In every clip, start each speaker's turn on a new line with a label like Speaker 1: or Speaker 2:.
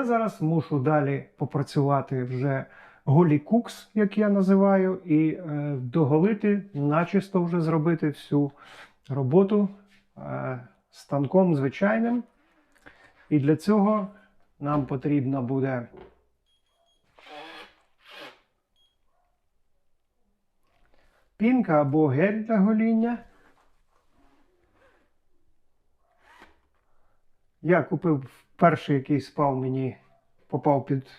Speaker 1: я зараз мушу далі попрацювати вже голі кукс, як я називаю, і е, доголити, начисто вже зробити всю роботу е, станком звичайним. І для цього нам потрібна буде пінка або гель для гоління. Я купив перший, який спав мені, попав під,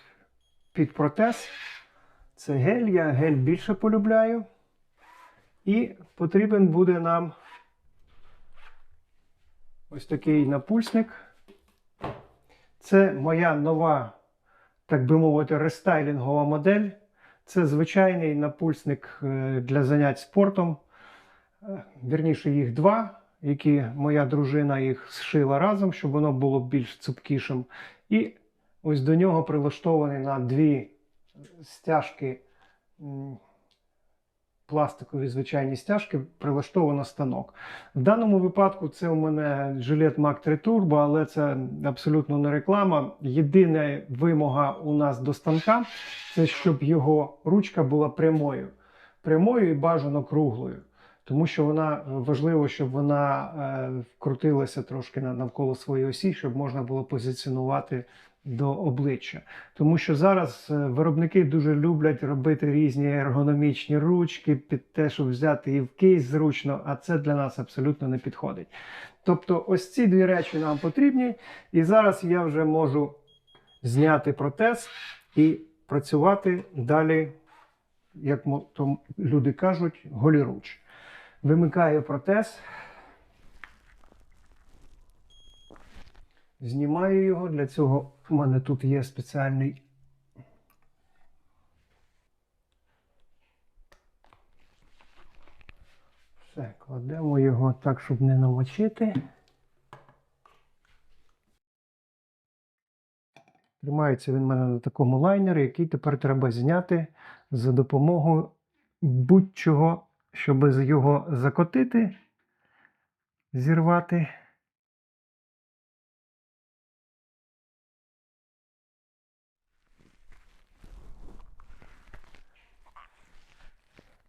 Speaker 1: під протез. Це гель, я гель більше полюбляю. І потрібен буде нам ось такий напульсник. Це моя нова, так би мовити, рестайлінгова модель. Це звичайний напульсник е, для занять спортом. Е, Вірніше, їх два, які моя дружина їх зшила разом, щоб воно було більш цупкішим. І ось до нього прилаштований на дві стяжки, пластикові звичайні стяжки, прилаштовано станок. В даному випадку це у мене жилет Mac 3 Turbo, але це абсолютно не реклама. Єдина вимога у нас до станка це щоб його ручка була прямою. Прямою і бажано круглою. Тому що вона важливо, щоб вона е, трошки на- навколо своєї осі, щоб можна було позиціонувати до обличчя. Тому що зараз е, виробники дуже люблять робити різні ергономічні ручки під те, щоб взяти і в кейс зручно, а це для нас абсолютно не підходить. Тобто, ось ці дві речі нам потрібні, і зараз я вже можу зняти протез і працювати далі, як то люди кажуть, голіруч. Вимикаю протез. Знімаю його. Для цього в мене тут є спеціальний. Все, кладемо його так, щоб не намочити. Тримається він в мене на такому лайнері, який тепер треба зняти за допомогою будь-чого, щоб його закотити, зірвати.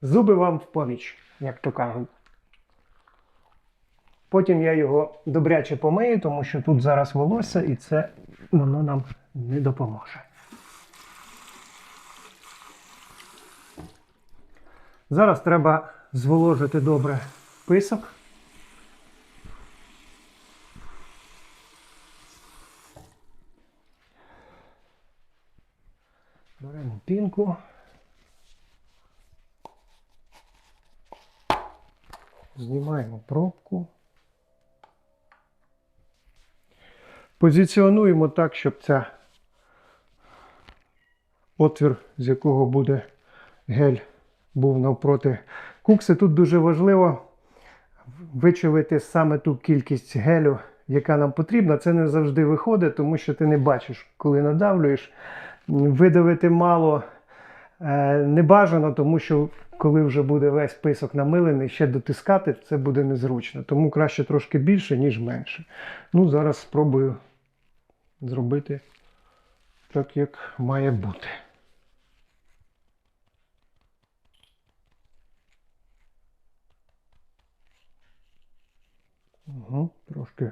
Speaker 1: Зуби вам в поміч, як то кажуть. Потім я його добряче помию, тому що тут зараз волосся, і це воно нам не допоможе. Зараз треба зволожити добре писок. Беремо пінку. Знімаємо пробку. Позиціонуємо так, щоб ця отвір, з якого буде гель, був навпроти кукси. Тут дуже важливо вичавити саме ту кількість гелю, яка нам потрібна. Це не завжди виходить, тому що ти не бачиш, коли надавлюєш. Видавити мало е, не бажано, тому що коли вже буде весь писок намилений, ще дотискати це буде незручно. Тому краще трошки більше, ніж менше. Ну, зараз спробую зробити так, як має бути. Угу, трошки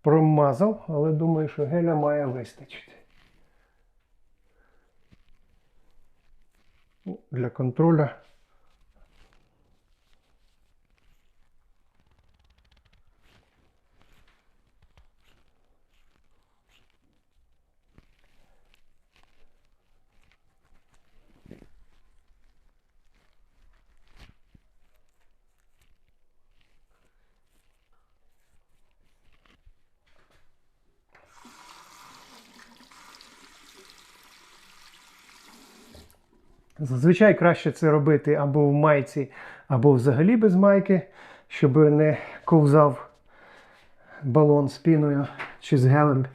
Speaker 1: промазав, але думаю, що геля має вистачити. Ну, Для контроля. Зазвичай краще це робити або в майці, або взагалі без майки, щоб не ковзав балон з піною чи з гелем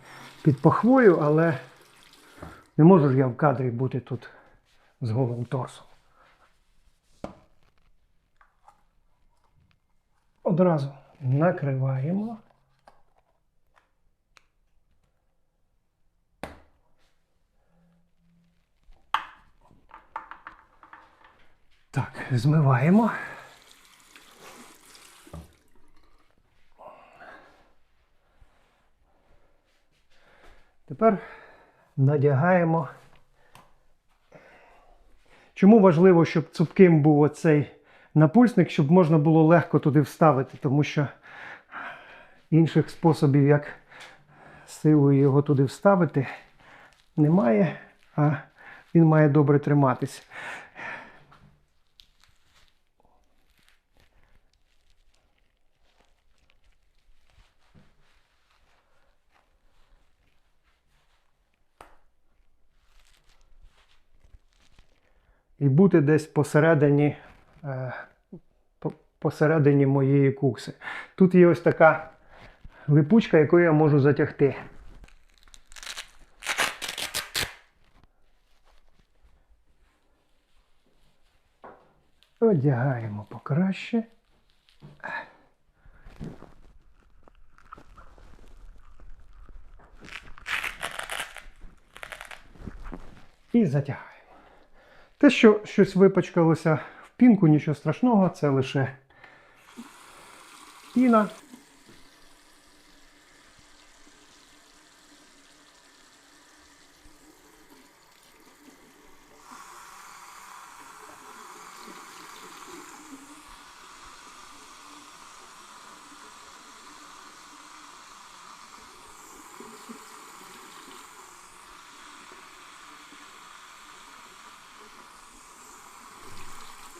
Speaker 1: під пахвою, але не можу ж я в кадрі бути тут з голим торсом. Одразу накриваємо. Змиваємо. Тепер надягаємо. Чому важливо, щоб цупким був оцей напульсник, щоб можна було легко туди вставити, тому що інших способів, як силою його туди вставити, немає, а він має добре триматись. І бути десь посередині, е, посередині моєї кукси. Тут є ось така липучка, яку я можу затягти. Одягаємо покраще. І затягаємо. Те, що щось випачкалося в пінку, нічого страшного, це лише піна.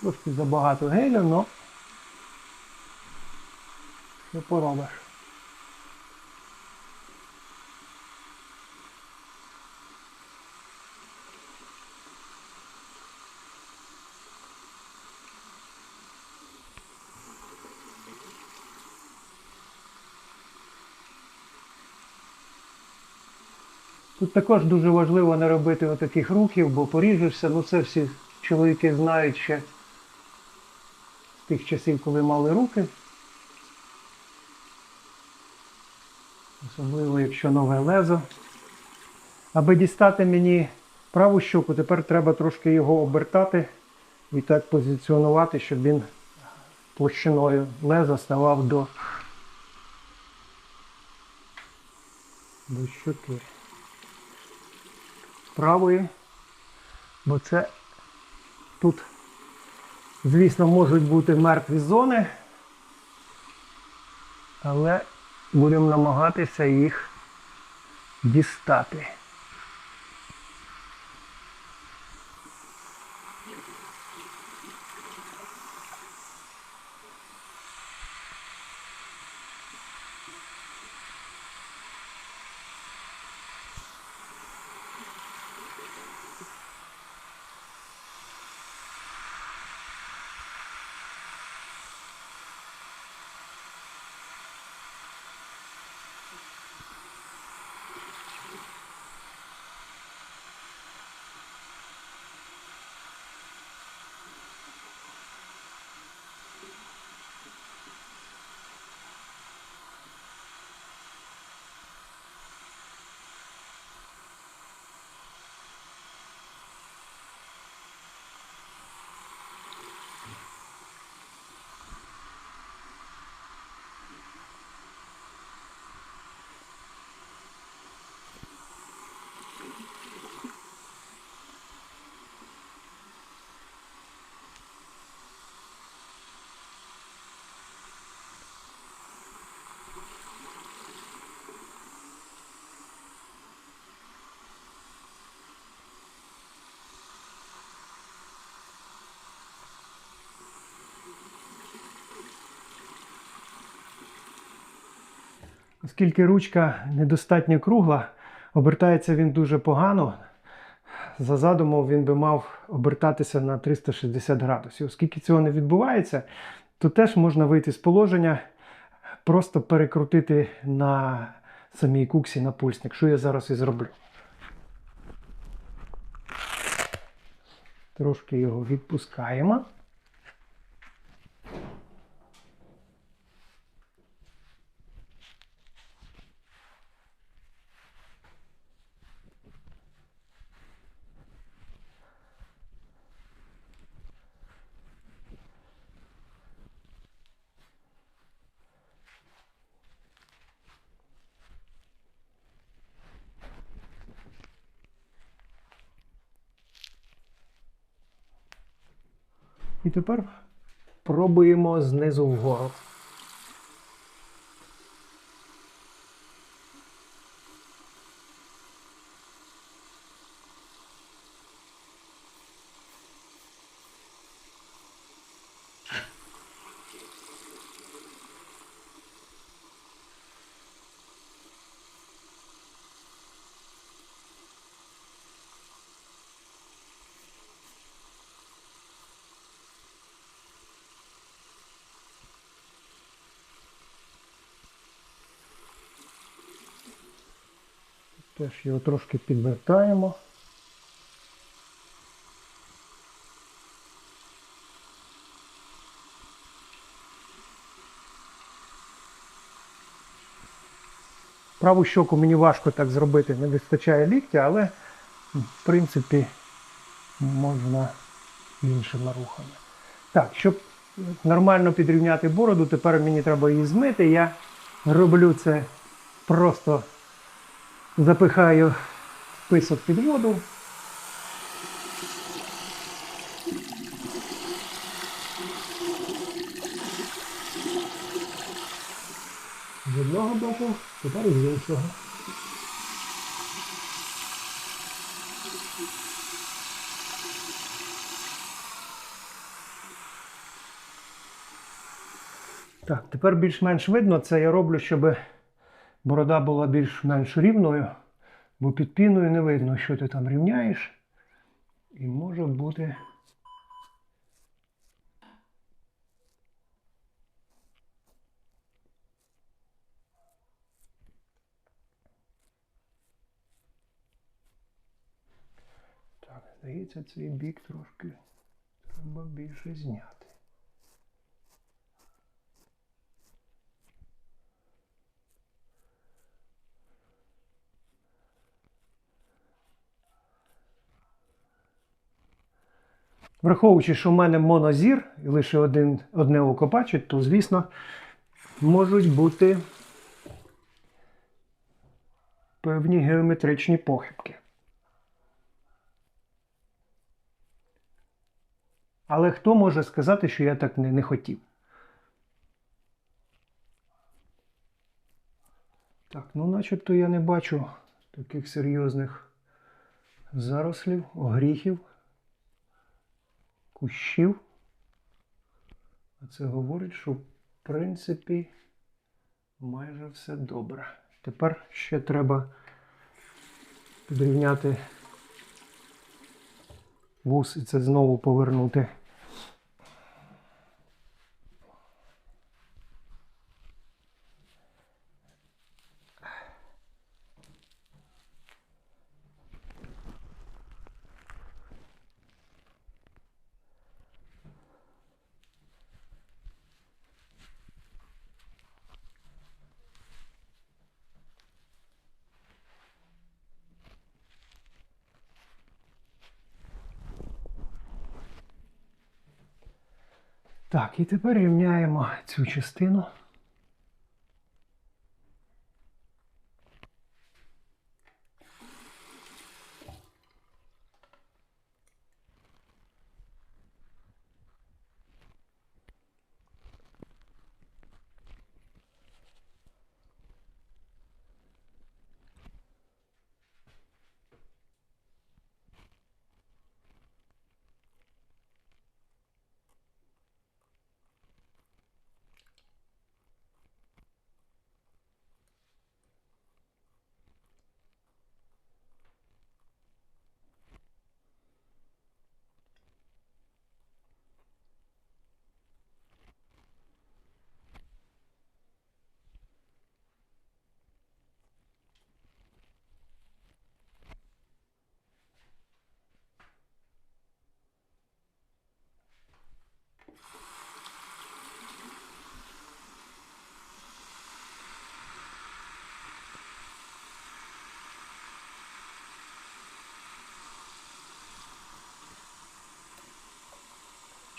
Speaker 1: Трошки забагато гелю, але що поробиш. Тут також дуже важливо не робити отаких рухів, бо поріжешся. Ну це всі чоловіки знають ще тих часів, коли мали руки. Особливо, якщо нове лезо. Аби дістати мені праву щоку, тепер треба трошки його обертати і так позиціонувати, щоб він площиною леза ставав до, до щоки правої, бо це тут, звісно, можуть бути мертві зони, але будемо намагатися їх дістати. Оскільки ручка недостатньо кругла, обертається він дуже погано. За задумом він би мав обертатися на 360 градусів. Оскільки цього не відбувається, то теж можна вийти з положення, просто перекрутити на самій куксі напульсник, що я зараз і зроблю. Трошки його відпускаємо. І тепер пробуємо знизу вгору. Теж його трошки підвертаємо. Праву щоку мені важко так зробити, не вистачає ліктя, але в принципі можна іншими рухами. Так, щоб нормально підрівняти бороду, тепер мені треба її змити. Я роблю це просто запихаю писок під воду. З одного боку, тепер з іншого. Так, тепер більш-менш видно. Це я роблю, щоб борода була більш-менш рівною, бо під піною не видно, що ти там рівняєш. І може бути. Здається, цей бік трошки треба більше зняти. Враховуючи, що в мене монозір і лише один, одне око бачить, то, звісно, можуть бути певні геометричні похибки. Але хто може сказати, що я так не, не хотів? Так, ну начебто я не бачу таких серйозних зарослів, огріхів кущів. А це говорить, що в принципі майже все добре. Тепер ще треба підрівняти вус і це знову повернути. Так, і тепер рівняємо цю частину.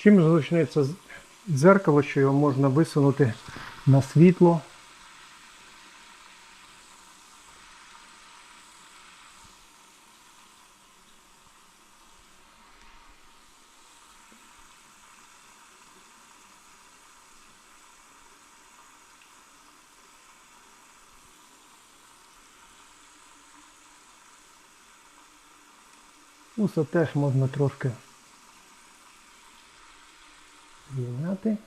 Speaker 1: Чим зручне це дзеркало, що його можна висунути на світло. Ну, Усе теж можна трошки зняти.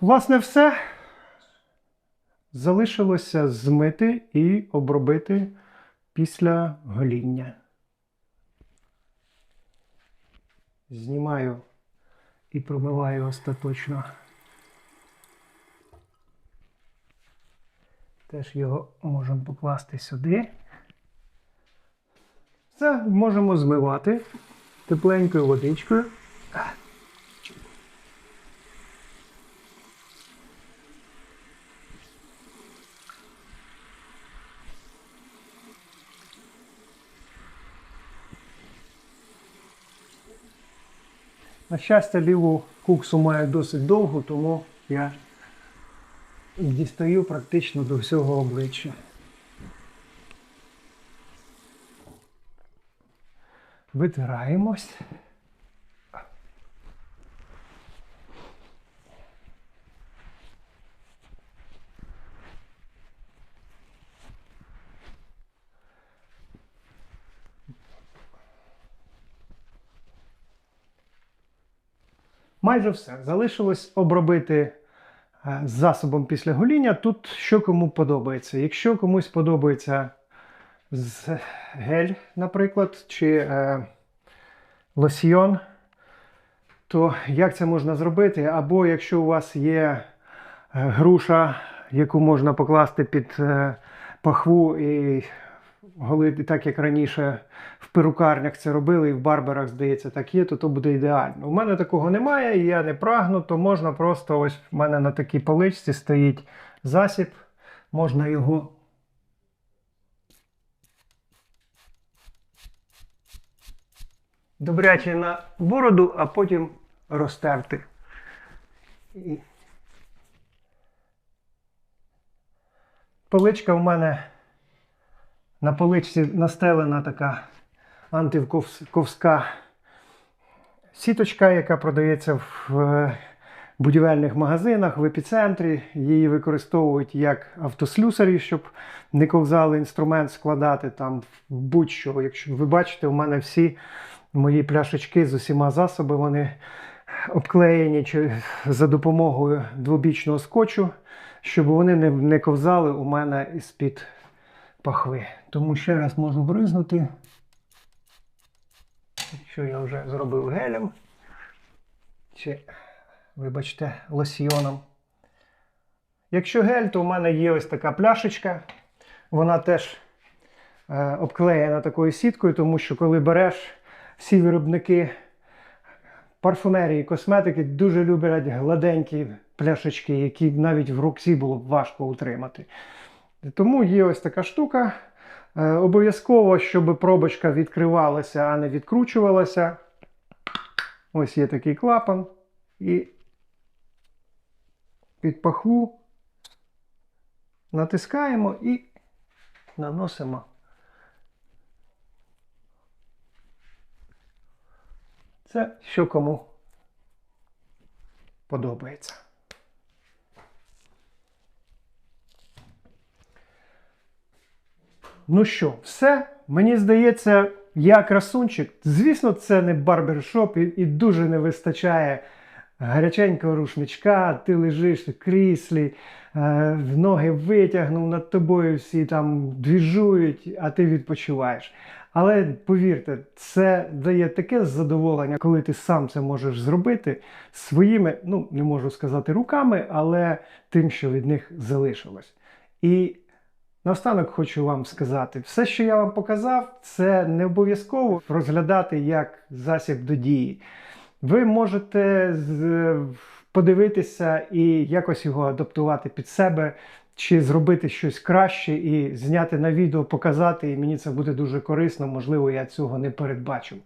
Speaker 1: Власне, все. Залишилося змити і обробити після гоління. Знімаю і промиваю остаточно. Теж його можемо покласти сюди. Це можемо змивати тепленькою водичкою. На щастя, ліву куксу маю досить довго, тому я дістаю практично до всього обличчя. Витираємось. Майже все. Залишилось обробити е, засобом після гоління. Тут що кому подобається. Якщо комусь подобається з- гель, наприклад, чи е, лосьйон, то як це можна зробити? Або якщо у вас є е, груша, яку можна покласти під е, пахву і голити, так як раніше в перукарнях це робили, і в барберах, здається, так є, то то буде ідеально. У мене такого немає, і я не прагну, то можна просто ось в мене на такій поличці стоїть засіб, можна його. Добряче на бороду, а потім розтерти. І... Поличка в мене на поличці настелена така антиковська сіточка, яка продається в е, будівельних магазинах в епіцентрі. Її використовують як автослюсарі, щоб не ковзали інструмент складати там будь-що. Якщо ви бачите, у мене всі мої пляшечки з усіма засобами, вони обклеєні за допомогою двобічного скотчу, щоб вони не, ковзали у мене із-під пахви. Тому ще раз можу бризнути, що я вже зробив гелем. Чи, вибачте, лосьйоном. Якщо гель, то у мене є ось така пляшечка. Вона теж е, обклеєна такою сіткою, тому що коли береш, всі виробники парфумерії, косметики дуже люблять гладенькі пляшечки, які навіть в руці було б важко утримати. Тому є ось така штука. Е, Обов'язково, щоб пробочка відкривалася, а не відкручувалася. Ось є такий клапан. І під пахву натискаємо і наносимо. Це що кому подобається. Ну що, все? Мені здається, я красунчик. Звісно, це не барбершоп і, і дуже не вистачає гаряченького рушничка, ти лежиш в кріслі, е, ноги витягнув, над тобою всі там двіжують, а ти відпочиваєш. Але повірте, це дає таке задоволення, коли ти сам це можеш зробити своїми, ну не можу сказати руками, але тим, що від них залишилось. І Наостанок хочу вам сказати, все, що я вам показав, це не обов'язково розглядати як засіб до дії. Ви можете подивитися і якось його адаптувати під себе, чи зробити щось краще і зняти на відео, показати, і мені це буде дуже корисно, можливо, я цього не передбачив.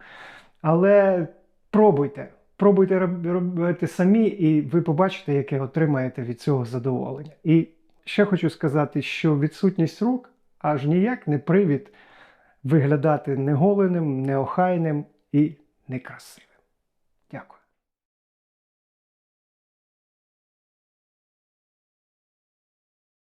Speaker 1: Але пробуйте, пробуйте робити самі, і ви побачите, яке отримаєте від цього задоволення. І ще хочу сказати, що відсутність рук аж ніяк не привід виглядати неголеним, неохайним і некрасивим.